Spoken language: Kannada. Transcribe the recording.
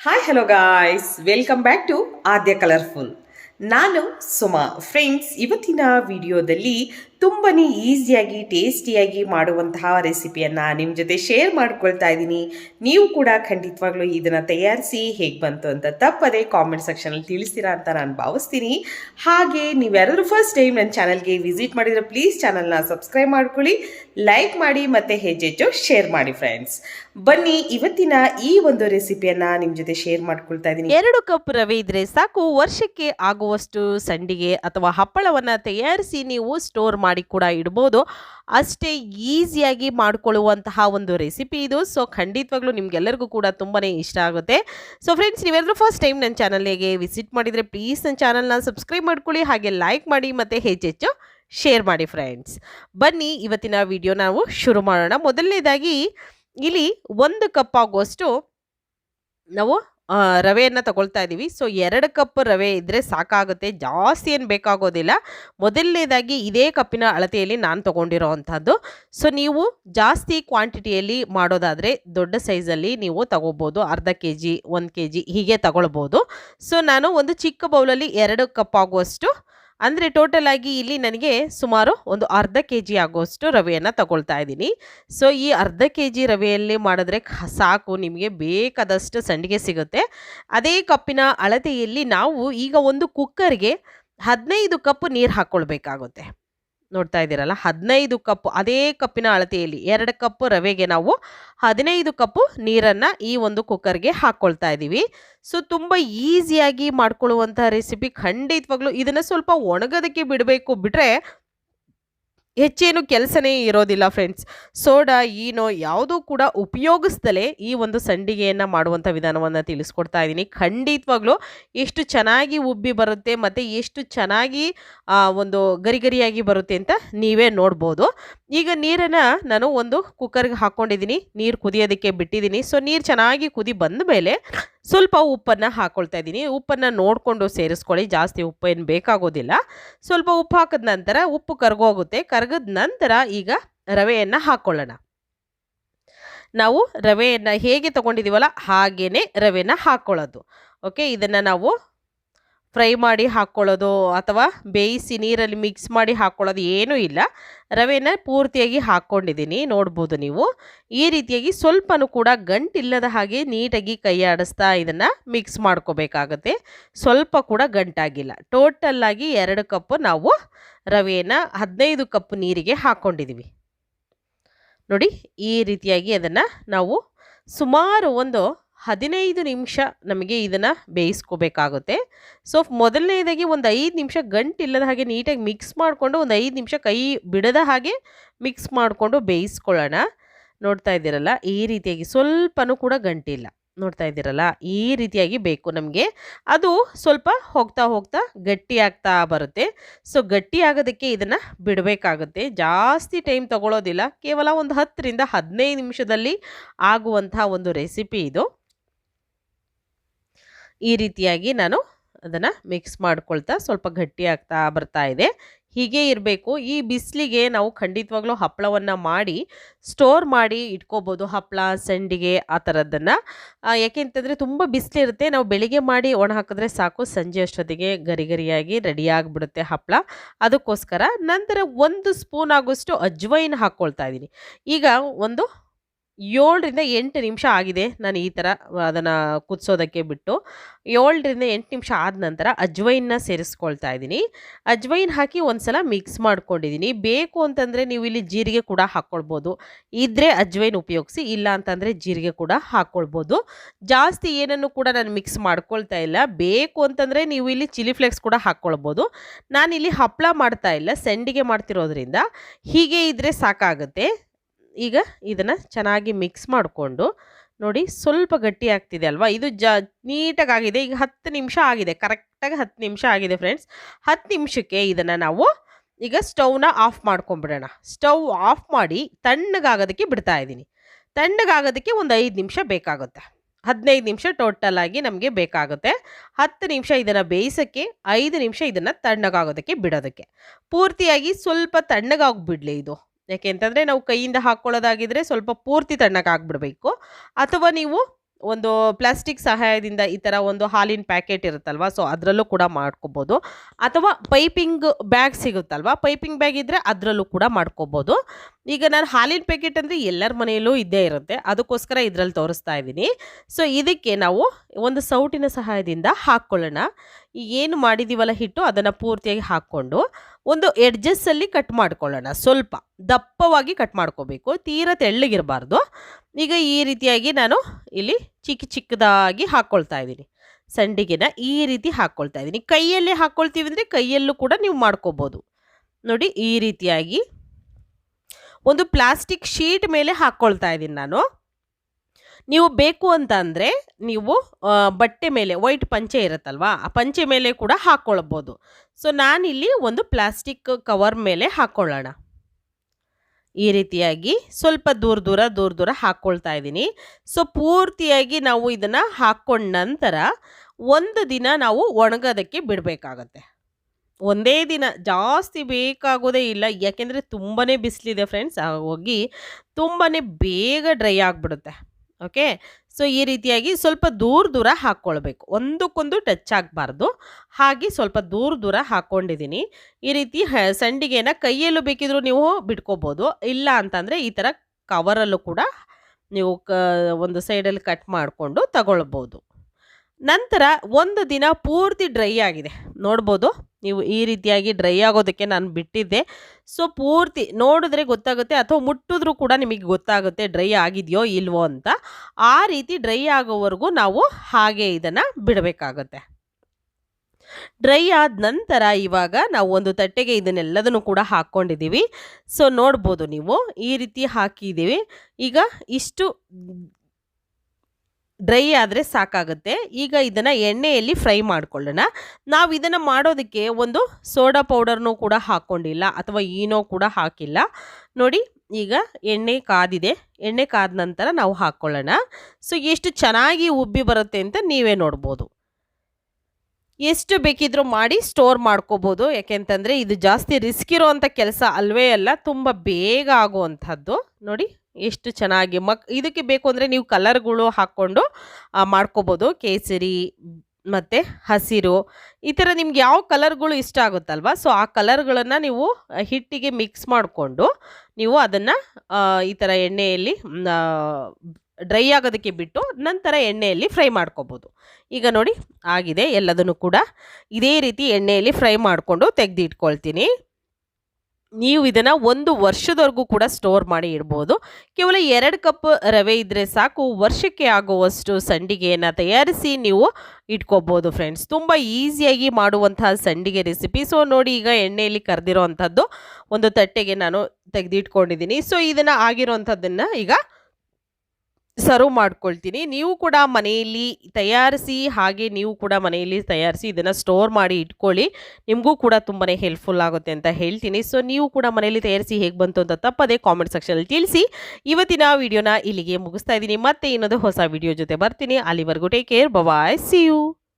Hi hello guys welcome back to Aadya colourful ನಾನು ಸುಮಾ. ಫ್ರೆಂಡ್ಸ್ ಇವತ್ತಿನ ವಿಡಿಯೋದಲ್ಲಿ ತುಂಬನೇ ಈಸಿಯಾಗಿ, ಟೇಸ್ಟಿಯಾಗಿ ಮಾಡುವಂತಹ ರೆಸಿಪಿಯನ್ನು ನಿಮ್ಮ ಜೊತೆ ಶೇರ್ ಮಾಡ್ಕೊಳ್ತಾ ಇದ್ದೀನಿ ನೀವು ಕೂಡ ಖಂಡಿತವಾಗ್ಲೂ ಇದನ್ನು ತಯಾರಿಸಿ ಹೇಗೆ ಬಂತು ಅಂತ ತಪ್ಪದೆ ಕಾಮೆಂಟ್ ಸೆಕ್ಷನಲ್ಲಿ ತಿಳಿಸ್ತೀರಾ ಅಂತ ನಾನು ಭಾವಿಸ್ತೀನಿ. ಹಾಗೆ ನೀವು ಯಾರಾದರೂ ಫಸ್ಟ್ ಟೈಮ್ ನನ್ನ ಚಾನಲ್ಗೆ ವಿಸಿಟ್ ಮಾಡಿದರೆ ಪ್ಲೀಸ್ ಚಾನಲ್ನ ಸಬ್ಸ್ಕ್ರೈಬ್ ಮಾಡ್ಕೊಳ್ಳಿ ಲೈಕ್ ಮಾಡಿ ಮತ್ತು ಹೆಜ್ಜೆಜ್ಜು ಶೇರ್ ಮಾಡಿ ಫ್ರೆಂಡ್ಸ್ ಬನ್ನಿ, ಇವತ್ತಿನ ಈ ಒಂದು ರೆಸಿಪಿಯನ್ನು ನಿಮ್ಮ ಜೊತೆ ಶೇರ್ ಮಾಡ್ಕೊಳ್ತಾ ಇದ್ದೀನಿ ಎರಡು ಕಪ್ ರವೆ ಇದ್ರೆ ಸಾಕು. ವರ್ಷಕ್ಕೆ ಆಗುವಷ್ಟು ಸಂಡಿಗೆ ಅಥವಾ ಹಪ್ಪಳವನ್ನು ತಯಾರಿಸಿ ನೀವು ಸ್ಟೋರ್ ಕೂಡ ಇಡ್ಬೋದು. ಅಷ್ಟೇ ಈಸಿಯಾಗಿ ಮಾಡಿಕೊಳ್ಳುವಂತಹ ಒಂದು ರೆಸಿಪಿ ಇದು. ಸೊ ಖಂಡಿತವಾಗ್ಲೂ ನಿಮ್ಗೆಲ್ಲರಿಗೂ ಕೂಡ ತುಂಬಾ ಇಷ್ಟ ಆಗುತ್ತೆ. ಸೊ ಫ್ರೆಂಡ್ಸ್ ನೀವೆಲ್ಲರೂ ಫಸ್ಟ್ ಟೈಮ್ ನನ್ನ ಚಾನಲ್ಗೆ ವಿಸಿಟ್ ಮಾಡಿದರೆ ಪ್ಲೀಸ್ ನನ್ನ ಚಾನಲ್ನ ಸಬ್ಸ್ಕ್ರೈಬ್ ಮಾಡ್ಕೊಳ್ಳಿ, ಹಾಗೆ ಲೈಕ್ ಮಾಡಿ ಮತ್ತು ಹೆಚ್ಚೆಚ್ಚು ಶೇರ್ ಮಾಡಿ ಫ್ರೆಂಡ್ಸ್ ಬನ್ನಿ, ಇವತ್ತಿನ ವಿಡಿಯೋ ನಾವು ಶುರು ಮಾಡೋಣ. ಮೊದಲನೇದಾಗಿ, ಇಲ್ಲಿ ಒಂದು ಕಪ್ ಆಗುವಷ್ಟು ನಾವು ರವೆಯನ್ನು ತಗೊಳ್ತಾ ಇದ್ದೀವಿ ಸೊ ಎರಡು ಕಪ್ ರವೆ ಇದ್ದರೆ ಸಾಕಾಗುತ್ತೆ. ಜಾಸ್ತಿ ಏನು ಬೇಕಾಗೋದಿಲ್ಲ. ಮೊದಲನೇದಾಗಿ ಇದೇ ಕಪ್ಪಿನ ಅಳತೆಯಲ್ಲಿ ನಾನು ತೊಗೊಂಡಿರೋ ಅಂಥದ್ದು ಸೊ ನೀವು ಜಾಸ್ತಿ ಕ್ವಾಂಟಿಟಿಯಲ್ಲಿ ಮಾಡೋದಾದರೆ ದೊಡ್ಡ ಸೈಜಲ್ಲಿ ನೀವು ತಗೋಬೋದು. ಅರ್ಧ ಕೆ ಜಿ ಒಂದು ಕೆ ಜಿ ಹೀಗೆ ತಗೊಳ್ಬೋದು. ಸೊ ನಾನು ಒಂದು ಚಿಕ್ಕ ಬೌಲಲ್ಲಿ ಎರಡು ಕಪ್ ಆಗುವಷ್ಟು ಅಂದರೆ ಟೋಟಲ್ ಆಗಿ ಇಲ್ಲಿ ನನಗೆ ಸುಮಾರು ಒಂದು ಅರ್ಧ ಕೆ ಜಿ ಆಗೋಷ್ಟು ರವೆಯನ್ನು ತಗೊಳ್ತಾ ಇದ್ದೀನಿ. ಸೊ ಈ ಅರ್ಧ ಕೆ ಜಿ ರವೆಯಲ್ಲಿ ಮಾಡಿದ್ರೆ ಸಾಕು, ನಿಮಗೆ ಬೇಕಾದಷ್ಟು ಸಂಡಿಗೆ ಸಿಗುತ್ತೆ. ಅದೇ ಕಪ್ಪಿನ ಅಳತೆಯಲ್ಲಿ ನಾವು ಈಗ ಒಂದು ಕುಕ್ಕರ್ಗೆ ಹದಿನೈದು ಕಪ್ ನೀರು ಹಾಕ್ಕೊಳ್ಬೇಕಾಗುತ್ತೆ ನೋಡ್ತಾ ಇದ್ದೀರಲ್ಲ? ಹದಿನೈದು ಕಪ್ ಅದೇ ಕಪ್ಪಿನ ಅಳತೆಯಲ್ಲಿ ಎರಡು ಕಪ್ ರವೆಗೆ ನಾವು ಹದಿನೈದು ಕಪ್ಪು ನೀರನ್ನು ಈ ಒಂದು ಕುಕ್ಕರ್ಗೆ ಹಾಕ್ಕೊಳ್ತಾ ಇದ್ದೀವಿ. ಸೊ, ತುಂಬ ಈಸಿಯಾಗಿ ಮಾಡ್ಕೊಳ್ಳುವಂಥ ರೆಸಿಪಿ ಖಂಡಿತವಾಗ್ಲೂ ಇದನ್ನು ಸ್ವಲ್ಪ ಒಣಗೋದಕ್ಕೆ ಬಿಡಬೇಕು. ಬಿಟ್ಟರೆ ಹೆಚ್ಚೇನು ಕೆಲಸನೇ ಇರೋದಿಲ್ಲ ಫ್ರೆಂಡ್ಸ್ ಸೋಡಾ, ಈನೋ ಯಾವುದೂ ಕೂಡ ಉಪಯೋಗಿಸ್ದಲೇ ಈ ಒಂದು ಸಂಡಿಗೆಯನ್ನು ಮಾಡುವಂಥ ವಿಧಾನವನ್ನು ತಿಳಿಸ್ಕೊಡ್ತಾ ಇದ್ದೀನಿ. ಖಂಡಿತವಾಗ್ಲೂ ಎಷ್ಟು ಚೆನ್ನಾಗಿ ಉಬ್ಬಿ ಬರುತ್ತೆ ಮತ್ತು ಎಷ್ಟು ಚೆನ್ನಾಗಿ ಒಂದು ಗರಿಗರಿಯಾಗಿ ಬರುತ್ತೆ ಅಂತ ನೀವೇ ನೋಡ್ಬೋದು. ಈಗ ನೀರನ್ನು ನಾನು ಒಂದು ಕುಕ್ಕರ್ಗೆ ಹಾಕ್ಕೊಂಡಿದ್ದೀನಿ ನೀರು ಕುದಿಯೋದಕ್ಕೆ ಬಿಟ್ಟಿದ್ದೀನಿ. ಸೊ ನೀರು ಚೆನ್ನಾಗಿ ಕುದಿ ಬಂದ ಮೇಲೆ ಸ್ವಲ್ಪ ಉಪ್ಪನ್ನು ಹಾಕ್ಕೊಳ್ತಾ ಇದ್ದೀನಿ. ಉಪ್ಪನ್ನು ನೋಡಿಕೊಂಡು ಸೇರಿಸ್ಕೊಳ್ಳಿ. ಜಾಸ್ತಿ ಉಪ್ಪು ಏನು ಬೇಕಾಗೋದಿಲ್ಲ. ಸ್ವಲ್ಪ ಉಪ್ಪು ಹಾಕಿದ ನಂತರ ಉಪ್ಪು ಕರಗೋಗುತ್ತೆ. ಕರಗಿದ ನಂತರ ಈಗ ರವೆಯನ್ನು ಹಾಕ್ಕೊಳ್ಳೋಣ ನಾವು ರವೆಯನ್ನು ಹೇಗೆ ತೊಗೊಂಡಿದ್ದೀವಲ್ಲ ಹಾಗೇ ರವೆನ ಹಾಕ್ಕೊಳ್ಳೋದು ಓಕೆ ಇದನ್ನು ನಾವು ಫ್ರೈ ಮಾಡಿ ಹಾಕ್ಕೊಳ್ಳೋದು ಅಥವಾ ಬೇಯಿಸಿ ನೀರಲ್ಲಿ ಮಿಕ್ಸ್ ಮಾಡಿ ಹಾಕ್ಕೊಳ್ಳೋದು ಏನೂ ಇಲ್ಲ. ರವೆನ ಪೂರ್ತಿಯಾಗಿ ಹಾಕ್ಕೊಂಡಿದ್ದೀನಿ, ನೋಡ್ಬೋದು ನೀವು. ಈ ರೀತಿಯಾಗಿ ಸ್ವಲ್ಪನೂ ಕೂಡ ಗಂಟಿಲ್ಲದ ಹಾಗೆ ನೀಟಾಗಿ ಕೈ ಆಡಿಸ್ತಾ ಇದನ್ನು ಮಿಕ್ಸ್ ಮಾಡ್ಕೋಬೇಕಾಗತ್ತೆ. ಸ್ವಲ್ಪ ಕೂಡ ಗಂಟಾಗಿಲ್ಲ. ಟೋಟಲ್ಲಾಗಿ ಎರಡು ಕಪ್ ನಾವು ರವೆಯನ್ನು ಹದಿನೈದು ಕಪ್ ನೀರಿಗೆ ಹಾಕ್ಕೊಂಡಿದ್ದೀವಿ ನೋಡಿ, ಈ ರೀತಿಯಾಗಿ ಅದನ್ನು ನಾವು ಸುಮಾರು ಒಂದು ಹದಿನೈದು ನಿಮಿಷ ನಮಗೆ ಇದನ್ನು ಬೇಯಿಸ್ಕೋಬೇಕಾಗುತ್ತೆ. ಸೊ ಮೊದಲನೇದಾಗಿ ಒಂದು ಐದು ನಿಮಿಷ ಗಂಟಿಲ್ಲದ ಹಾಗೆ ನೀಟಾಗಿ ಮಿಕ್ಸ್ ಮಾಡಿಕೊಂಡು ಒಂದು ಐದು ನಿಮಿಷ ಕೈ ಬಿಡದ ಹಾಗೆ ಮಿಕ್ಸ್ ಮಾಡಿಕೊಂಡು ಬೇಯಿಸ್ಕೊಳ್ಳೋಣ. ನೋಡ್ತಾ ಇದ್ದೀರಲ್ಲ, ಈ ರೀತಿಯಾಗಿ ಸ್ವಲ್ಪನೂ ಕೂಡ ಗಂಟಿಲ್ಲ. ನೋಡ್ತಾ ಇದ್ದೀರಲ್ಲ, ಈ ರೀತಿಯಾಗಿ ಬೇಕು ನಮಗೆ. ಅದು ಸ್ವಲ್ಪ ಹೋಗ್ತಾ ಹೋಗ್ತಾ ಗಟ್ಟಿ ಆಗ್ತಾ ಬರುತ್ತೆ. ಸೊ ಗಟ್ಟಿ ಆಗೋದಕ್ಕೆ ಇದನ್ನು ಬಿಡಬೇಕಾಗುತ್ತೆ. ಜಾಸ್ತಿ ಟೈಮ್ ತಗೊಳ್ಳೋದಿಲ್ಲ ಕೇವಲ ಒಂದು ಹತ್ತರಿಂದ ಹದಿನೈದು ನಿಮಿಷದಲ್ಲಿ ಆಗುವಂಥ ಒಂದು ರೆಸಿಪಿ ಇದು. ಈ ರೀತಿಯಾಗಿ ನಾನು ಅದನ್ನು ಮಿಕ್ಸ್ ಮಾಡ್ಕೊಳ್ತಾ ಸ್ವಲ್ಪ ಗಟ್ಟಿ ಆಗ್ತಾ ಬರ್ತಾ ಇದೆ. ಹೀಗೆ ಇರಬೇಕು. ಈ ಬಿಸಿಲಿಗೆ ನಾವು ಖಂಡಿತವಾಗ್ಲೂ ಹಪ್ಪಳವನ್ನು ಮಾಡಿ ಸ್ಟೋರ್ ಮಾಡಿ ಇಟ್ಕೋಬೋದು. ಹಪ್ಪಳ, ಸಂಡಿಗೆ ಆ ಥರದ್ದನ್ನು ಯಾಕೆಂತಂದರೆ ತುಂಬ ಬಿಸಿಲಿರುತ್ತೆ. ನಾವು ಬೆಳಿಗ್ಗೆ ಮಾಡಿ ಒಣ ಹಾಕಿದ್ರೆ ಸಾಕು. ಸಂಜೆ ಅಷ್ಟೊತ್ತಿಗೆ ಗರಿ ಗರಿಯಾಗಿ ರೆಡಿಯಾಗಿಬಿಡುತ್ತೆ ಹಪ್ಪಳ. ಅದಕ್ಕೋಸ್ಕರ ನಂತರ ಒಂದು ಸ್ಪೂನ್ ಆಗೋಷ್ಟು ಅಜ್ವೈನ್ ಹಾಕ್ಕೊಳ್ತಾ ಇದ್ದೀನಿ. ಈಗ ಒಂದು ಏಳರಿಂದ ಎಂಟು ನಿಮಿಷ ಆಗಿದೆ ನಾನು ಈ ಥರ ಅದನ್ನು ಕುದಿಸೋದಕ್ಕೆ ಬಿಟ್ಟು. ಏಳರಿಂದ ಎಂಟು ನಿಮಿಷ ಆದ ನಂತರ ಅಜ್ವೈನ್ನ ಸೇರಿಸ್ಕೊಳ್ತಾ ಇದ್ದೀನಿ. ಅಜ್ವೈನ್ ಹಾಕಿ ಒಂದ್ಸಲ ಮಿಕ್ಸ್ ಮಾಡ್ಕೊಂಡಿದ್ದೀನಿ. ಬೇಕು ಅಂತಂದರೆ ನೀವು ಇಲ್ಲಿ ಜೀರಿಗೆ ಕೂಡ ಹಾಕ್ಕೊಳ್ಬೋದು. ಇದ್ದರೆ ಅಜ್ವೈನ್ ಉಪಯೋಗಿಸಿ, ಇಲ್ಲ ಅಂತಂದರೆ ಜೀರಿಗೆ ಕೂಡ ಹಾಕ್ಕೊಳ್ಬೋದು. ಜಾಸ್ತಿ ಏನನ್ನು ಕೂಡ ನಾನು ಮಿಕ್ಸ್ ಮಾಡ್ಕೊಳ್ತಾ ಇಲ್ಲ. ಬೇಕು ಅಂತಂದರೆ ನೀವು ಇಲ್ಲಿ ಚಿಲ್ಲಿ ಫ್ಲೇಕ್ಸ್ ಕೂಡ ಹಾಕ್ಕೊಳ್ಬೋದು. ನಾನಿಲ್ಲಿ ಹಪ್ಪಳ ಮಾಡ್ತಾ ಇಲ್ಲ, ಸೆಂಡಿಗೆ ಮಾಡ್ತಿರೋದ್ರಿಂದ. ಹೀಗೆ ಇದ್ದರೆ ಸಾಕಾಗುತ್ತೆ. ಈಗ ಇದನ್ನು ಚೆನ್ನಾಗಿ ಮಿಕ್ಸ್ ಮಾಡಿಕೊಂಡು ನೋಡಿ ಸ್ವಲ್ಪ ಗಟ್ಟಿ ಆಗ್ತಿದೆ ಅಲ್ವಾ? ಇದು ಜ ನೀಟಾಗಿ ಆಗಿದೆ ಈಗ ಹತ್ತು ನಿಮಿಷ ಆಗಿದೆ. ಕರೆಕ್ಟಾಗಿ ಹತ್ತು ನಿಮಿಷ ಆಗಿದೆ ಫ್ರೆಂಡ್ಸ್ ಹತ್ತು ನಿಮಿಷಕ್ಕೆ ಇದನ್ನು ನಾವು ಈಗ ಸ್ಟವ್ನ ಆಫ್ ಮಾಡ್ಕೊಂಬಿಡೋಣ ಸ್ಟೌವ್ ಆಫ್ ಮಾಡಿ ತಣ್ಣಗಾಗೋದಕ್ಕೆ ಬಿಡ್ತಾ ಇದ್ದೀನಿ. ತಣ್ಣಗಾಗೋದಕ್ಕೆ ಒಂದು ಐದು ನಿಮಿಷ ಬೇಕಾಗುತ್ತೆ. ಹದಿನೈದು ನಿಮಿಷ ಟೋಟಲ್ ಆಗಿ ನಮಗೆ ಬೇಕಾಗುತ್ತೆ. ಹತ್ತು ನಿಮಿಷ ಇದನ್ನು ಬೇಯಿಸೋಕ್ಕೆ, ಐದು ನಿಮಿಷ ಇದನ್ನು ತಣ್ಣಗಾಗೋದಕ್ಕೆ ಬಿಡೋದಕ್ಕೆ. ಪೂರ್ತಿಯಾಗಿ ಸ್ವಲ್ಪ ತಣ್ಣಗಾಗಿಬಿಡಲಿ ಇದು. ಯಾಕೆ ಅಂತಂದರೆ ನಾವು ಕೈಯಿಂದ ಹಾಕ್ಕೊಳ್ಳೋದಾಗಿದ್ದರೆ ಸ್ವಲ್ಪ ಪೂರ್ತಿ ತಣ್ಣಗಾಗ್ಬಿಡಬೇಕು ಅಥವಾ ನೀವು ಒಂದು ಪ್ಲಾಸ್ಟಿಕ್ ಸಹಾಯದಿಂದ ಈ ಥರ ಒಂದು ಹಾಲಿನ ಪ್ಯಾಕೆಟ್ ಇರುತ್ತಲ್ವ, ಸೊ ಅದರಲ್ಲೂ ಕೂಡ ಮಾಡ್ಕೋಬೋದು. ಅಥವಾ ಪೈಪಿಂಗ್ ಬ್ಯಾಗ್ ಸಿಗುತ್ತಲ್ವ, ಪೈಪಿಂಗ್ ಬ್ಯಾಗ್ ಇದ್ದರೆ ಅದರಲ್ಲೂ ಕೂಡ ಮಾಡ್ಕೋಬೋದು. ಈಗ ನಾನು ಹಾಲಿನ ಪ್ಯಾಕೆಟ್ ಅಂದರೆ ಎಲ್ಲರ ಮನೆಯಲ್ಲೂ ಇದ್ದೇ ಇರುತ್ತೆ. ಅದಕ್ಕೋಸ್ಕರ ಇದರಲ್ಲಿ ತೋರಿಸ್ತಾ ಇದ್ದೀನಿ. ಸೊ ಇದಕ್ಕೆ ನಾವು ಒಂದು ಸೌಟಿನ ಸಹಾಯದಿಂದ ಹಾಕ್ಕೊಳ್ಳೋಣ. ಏನು ಮಾಡಿದ್ದೀವಲ್ಲ ಹಿಟ್ಟು, ಅದನ್ನು ಪೂರ್ತಿಯಾಗಿ ಹಾಕ್ಕೊಂಡು ಒಂದು ಎಡ್ಜಸ್ಸಲ್ಲಿ ಕಟ್ ಮಾಡ್ಕೊಳ್ಳೋಣ. ಸ್ವಲ್ಪ ದಪ್ಪವಾಗಿ ಕಟ್ ಮಾಡ್ಕೋಬೇಕು. ತೀರ ತೆಳ್ಳಗಿರಬಾರ್ದು. ಈಗ ಈ ರೀತಿಯಾಗಿ ನಾನು ಇಲ್ಲಿ ಚಿಕ್ಕ ಚಿಕ್ಕದಾಗಿ ಹಾಕ್ಕೊಳ್ತಾ ಇದ್ದೀನಿ. ಸಂಡಿಗೆನ ಈ ರೀತಿ ಹಾಕ್ಕೊಳ್ತಾ ಇದ್ದೀನಿ. ಕೈಯಲ್ಲೇ ಹಾಕ್ಕೊಳ್ತೀವಿ ಅಂದರೆ ಕೈಯಲ್ಲೂ ಕೂಡ ನೀವು ಮಾಡ್ಕೋಬೋದು. ನೋಡಿ, ಈ ರೀತಿಯಾಗಿ ಒಂದು ಪ್ಲಾಸ್ಟಿಕ್ ಶೀಟ್ ಮೇಲೆ ಹಾಕ್ಕೊಳ್ತಾ ಇದ್ದೀನಿ ನಾನು. ನೀವು ಬೇಕು ಅಂತ ಅಂದರೆ ನೀವು ಬಟ್ಟೆ ಮೇಲೆ, ವೈಟ್ ಪಂಚೆ ಇರುತ್ತಲ್ವಾ, ಆ ಪಂಚೆ ಮೇಲೆ ಕೂಡ ಹಾಕ್ಕೊಳ್ಬೋದು ಸೊ, ನಾನಿಲ್ಲಿ ಒಂದು ಪ್ಲಾಸ್ಟಿಕ್ ಕವರ್ ಮೇಲೆ ಹಾಕ್ಕೊಳ್ಳೋಣ ಈ ರೀತಿಯಾಗಿ ಸ್ವಲ್ಪ ದೂರ ದೂರ ದೂರ ದೂರ ಹಾಕ್ಕೊಳ್ತಾ ಇದ್ದೀನಿ. ಸೊ, ಪೂರ್ತಿಯಾಗಿ ನಾವು ಇದನ್ನು ಹಾಕ್ಕೊಂಡ ನಂತರ ಒಂದು ದಿನ ನಾವು ಒಣಗೋದಕ್ಕೆ ಬಿಡಬೇಕಾಗತ್ತೆ. ಒಂದೇ ದಿನ ಜಾಸ್ತಿ ಬೇಕಾಗೋದೇ ಇಲ್ಲ. ಯಾಕೆಂದರೆ ತುಂಬಾ ಬಿಸಿಲಿದೆ ಫ್ರೆಂಡ್ಸ್. ಹೋಗಿ ತುಂಬಾ ಬೇಗ ಡ್ರೈ ಆಗಿಬಿಡುತ್ತೆ. ಓಕೆ? ಸೊ, ಈ ರೀತಿಯಾಗಿ ಸ್ವಲ್ಪ ದೂರ ದೂರ ಹಾಕ್ಕೊಳ್ಬೇಕು. ಒಂದಕ್ಕೊಂದು ಟಚ್ ಆಗಬಾರ್ದು. ಹಾಗೆ ಸ್ವಲ್ಪ ದೂರ ದೂರ ಹಾಕ್ಕೊಂಡಿದ್ದೀನಿ ಈ ರೀತಿ ಸಂಡಿಗೆನ ಕೈಯಲ್ಲೂ ಬೇಕಿದ್ರೂ ನೀವು ಬಿಟ್ಕೋಬೋದು. ಇಲ್ಲ ಅಂತಂದರೆ ಈ ಥರ ಕವರಲ್ಲೂ ಕೂಡ ನೀವು ಕ, ಒಂದು ಸೈಡಲ್ಲಿ ಕಟ್ ಮಾಡಿಕೊಂಡು ತಗೊಳ್ಬೋದು. ನಂತರ ಒಂದು ದಿನ ಪೂರ್ತಿ ಡ್ರೈ ಆಗಿದೆ. ನೋಡ್ಬೋದು, ನೀವು ಈ ರೀತಿಯಾಗಿ ಡ್ರೈ ಆಗೋದಕ್ಕೆ ನಾನು ಬಿಟ್ಟಿದ್ದೆ. ಸೊ, ಪೂರ್ತಿ ನೋಡಿದ್ರೆ ಗೊತ್ತಾಗುತ್ತೆ ಅಥವಾ ಮುಟ್ಟಿದ್ರೂ ಕೂಡ ನಿಮಗೆ ಗೊತ್ತಾಗುತ್ತೆ ಡ್ರೈ ಆಗಿದೆಯೋ ಇಲ್ವೋ ಅಂತ. ಆ ರೀತಿ ಡ್ರೈ ಆಗೋವರೆಗೂ ನಾವು ಹಾಗೆ ಇದನ್ನು ಬಿಡಬೇಕಾಗತ್ತೆ. ಡ್ರೈ ಆದ ನಂತರ ಇವಾಗ ನಾವು ಒಂದು ತಟ್ಟೆಗೆ ಇದನ್ನೆಲ್ಲದನ್ನು ಕೂಡ ಹಾಕ್ಕೊಂಡಿದ್ದೀವಿ. ಸೊ, ನೋಡ್ಬೋದು ನೀವು ಈ ರೀತಿ ಹಾಕಿದ್ದೀವಿ. ಈಗ ಇಷ್ಟು ಡ್ರೈ ಆದರೆ ಸಾಕಾಗುತ್ತೆ. ಈಗ ಇದನ್ನು ಎಣ್ಣೆಯಲ್ಲಿ ಫ್ರೈ ಮಾಡ್ಕೊಳ್ಳೋಣ. ನಾವು ಇದನ್ನು ಮಾಡೋದಕ್ಕೆ ಒಂದು ಸೋಡಾ ಪೌಡರ್ನೂ ಕೂಡ ಹಾಕ್ಕೊಂಡಿಲ್ಲ ಅಥವಾ ಈನೋ ಕೂಡ ಹಾಕಿಲ್ಲ. ನೋಡಿ, ಈಗ ಎಣ್ಣೆ ಕಾದಿದೆ. ಎಣ್ಣೆ ಕಾದ ನಂತರ ನಾವು ಹಾಕ್ಕೊಳ್ಳೋಣ ಸೊ, ಎಷ್ಟು ಚೆನ್ನಾಗಿ ಉಬ್ಬಿ ಬರುತ್ತೆ ಅಂತ ನೀವೇ ನೋಡ್ಬೋದು. ಎಷ್ಟು ಬೇಕಿದ್ರೂ ಮಾಡಿ ಸ್ಟೋರ್ ಮಾಡ್ಕೋಬೋದು. ಯಾಕೆಂತಂದರೆ ಇದು ಜಾಸ್ತಿ ರಿಸ್ಕ್ ಇರೋವಂಥ ಕೆಲಸ ಅಲ್ವೇ ಅಲ್ಲ, ತುಂಬ ಬೇಗ ಆಗುವಂಥದ್ದು. ನೋಡಿ ಎಷ್ಟು ಚೆನ್ನಾಗಿ ಮಕ್, ಇದಕ್ಕೆ ಬೇಕು ಅಂದರೆ ನೀವು ಕಲರ್ಗಳು ಹಾಕ್ಕೊಂಡು ಮಾಡ್ಕೋಬೋದು. ಕೇಸರಿ, ಮತ್ತು ಹಸಿರು, ಈ ಥರ ನಿಮ್ಗೆ ಯಾವ ಕಲರ್ಗಳು ಇಷ್ಟ ಆಗುತ್ತಲ್ವ? ಸೊ, ಆ ಕಲರ್ಗಳನ್ನು ನೀವು ಹಿಟ್ಟಿಗೆ ಮಿಕ್ಸ್ ಮಾಡಿಕೊಂಡು, ನೀವು ಅದನ್ನು ಈ ಥರ ಎಣ್ಣೆಯಲ್ಲಿ ಡ್ರೈ ಆಗೋದಕ್ಕೆ ಬಿಟ್ಟು ನಂತರ ಎಣ್ಣೆಯಲ್ಲಿ ಫ್ರೈ ಮಾಡ್ಕೋಬೋದು. ಈಗ ನೋಡಿ, ಆಗಿದೆ. ಎಲ್ಲದನ್ನು ಕೂಡ ಇದೇ ರೀತಿ ಎಣ್ಣೆಯಲ್ಲಿ ಫ್ರೈ ಮಾಡಿಕೊಂಡು ತೆಗೆದಿಟ್ಕೊಳ್ತೀನಿ. ನೀವು ಇದನ್ನು ಒಂದು ವರ್ಷದವರೆಗೂ ಕೂಡ ಸ್ಟೋರ್ ಮಾಡಿ ಇಡ್ಬೋದು. ಕೇವಲ ಎರಡು ಕಪ್ ರವೆ ಇದ್ದರೆ ಸಾಕು. ವರ್ಷಕ್ಕೆ ಆಗುವಷ್ಟು ಸಂಡಿಗೆಯನ್ನು ತಯಾರಿಸಿ ನೀವು ಇಟ್ಕೋಬೋದು ಫ್ರೆಂಡ್ಸ್ ತುಂಬ ಈಸಿಯಾಗಿ ಮಾಡುವಂತಹ ಸಂಡಿಗೆ ರೆಸಿಪಿ ಸೊ ನೋಡಿ ಈಗ ಎಣ್ಣೆಯಲ್ಲಿ ಕರೆದಿರೋ ಒಂದು ತಟ್ಟೆಗೆ ನಾನು ತೆಗೆದಿಟ್ಕೊಂಡಿದ್ದೀನಿ. ಸೊ ಇದನ್ನು ಆಗಿರೋವಂಥದ್ದನ್ನು ಈಗ ಸರ್ವ್ ಮಾಡ್ಕೊಳ್ತೀನಿ. ನೀವು ಕೂಡ ಮನೆಯಲ್ಲಿ ತಯಾರಿಸಿ, ಹಾಗೆ ನೀವು ಕೂಡ ಮನೆಯಲ್ಲಿ ತಯಾರಿಸಿ ಇದನ್ನು ಸ್ಟೋರ್ ಮಾಡಿ ಇಟ್ಕೊಳ್ಳಿ. ನಿಮಗೂ ಕೂಡ ತುಂಬಾ ಹೆಲ್ಪ್ಫುಲ್ ಆಗುತ್ತೆ ಅಂತ ಹೇಳ್ತೀನಿ. ಸೊ ನೀವು ಕೂಡ ಮನೆಯಲ್ಲಿ ತಯಾರಿಸಿ ಹೇಗೆ ಬಂತು ಅಂತ ತಪ್ಪದೆ ಕಾಮೆಂಟ್ ಸೆಕ್ಷನಲ್ಲಿ ತಿಳಿಸಿ. ಇವತ್ತಿನ ವಿಡಿಯೋನ ಇಲ್ಲಿಗೆ ಮುಗಿಸ್ತಾ ಇದ್ದೀನಿ. ಮತ್ತೆ ಇನ್ನೊಂದು ಹೊಸ ವಿಡಿಯೋ ಜೊತೆ ಬರ್ತೀನಿ. ಅಲ್ಲಿವರೆಗೂ take care bye see you